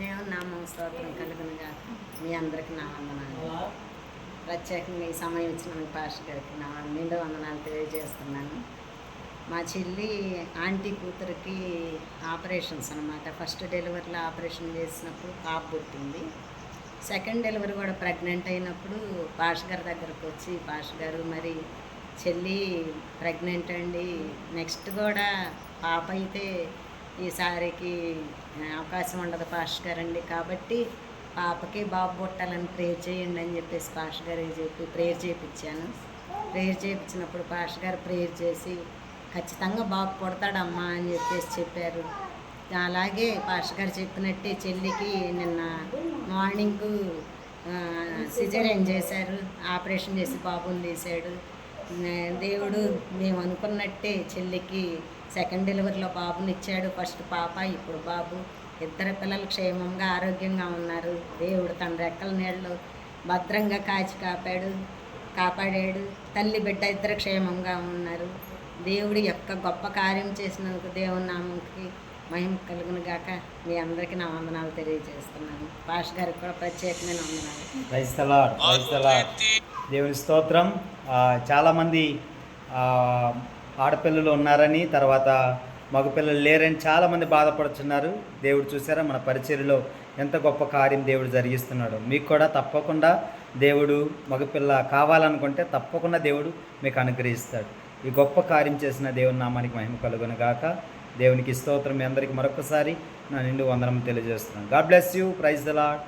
దేవుని నామం స్తోత్రం కలుగునుగా. మీ అందరికి నా వందనాలు. ప్రత్యేకంగా ఈ సమయం ఇచ్చిన పాస్టర్ గారికి నా నిండు వందనాలు తెలియజేస్తున్నాను. మా చెల్లి ఆంటీ కూతురికి ఆపరేషన్స్ అనమాట ఫస్ట్ డెలివరీలో ఆపరేషన్ చేసినప్పుడు పాప పుట్టింది. సెకండ్ డెలివరీ కూడా ప్రెగ్నెంట్ అయినప్పుడు పాష్ గారి దగ్గరకు వచ్చి పాష్ గారు మరి చెల్లి ప్రెగ్నెంట్ అండి. నెక్స్ట్ కూడా పాప అయితే ఈసారికి అవకాశం ఉండదు పాస్టర్ గారండి కాబట్టి పాపకి బాబు పుట్టాలని ప్రేర్ చేయండి అని చెప్పేసి పాస్టర్ గారికి చెప్పి ప్రేయర్ చేయించాను ప్రేయర్ చేయించినప్పుడు పాస్టర్ గారు ప్రేయర్ చేసి ఖచ్చితంగా బాబు పుడతాడమ్మా అని చెప్పేసి చెప్పారు. అలాగే పాష గారు చెప్పినట్టే చెల్లికి నిన్న మార్నింగ్ సిజరేన్ చేశారు. ఆపరేషన్ చేసి బాబుని తీశాడు. దేవుడు మేము అనుకున్నట్టే చెల్లికి సెకండ్ డెలివరీలో బాబుని ఇచ్చాడు. ఫస్ట్ పాప ఇప్పుడు బాబు. ఇద్దరు పిల్లలు క్షేమంగా ఆరోగ్యంగా ఉన్నారు. దేవుడు తన రెక్కల నీళ్ళు భద్రంగా కాచి కాపాడు కాపాడాడు. తల్లి బిడ్డ ఇద్దరు క్షేమంగా ఉన్నారు. దేవుడి యొక్క గొప్ప కార్యం చేసినందుకు దేవుని నామంకి మహిమ కలుగును గాక. మీ అందరికీ నా వందనాలు తెలియజేస్తున్నాను. పాష్ గారికి కూడా ప్రత్యేకమైన వందనాలు. దేవుని స్తోత్రం. చాలామంది ఆడపిల్లలు ఉన్నారని తర్వాత మగపిల్లలు లేరని చాలామంది బాధపడుతున్నారు. దేవుడు చూసారా మన పరిచర్యలో ఎంత గొప్ప కార్యం దేవుడు జరిగిస్తున్నాడు. మీకు కూడా తప్పకుండా దేవుడు మగపిల్ల కావాలనుకుంటే తప్పకుండా దేవుడు మీకు అనుగ్రహిస్తాడు. ఈ గొప్ప కార్యం చేసిన దేవుని నామానికి మహిమ కలుగును గాక. దేవునికి స్తోత్రం. మీ అందరికీ మరొకసారి నా నిండు వందనం తెలియజేస్తున్నాను. God bless you. Praise the Lord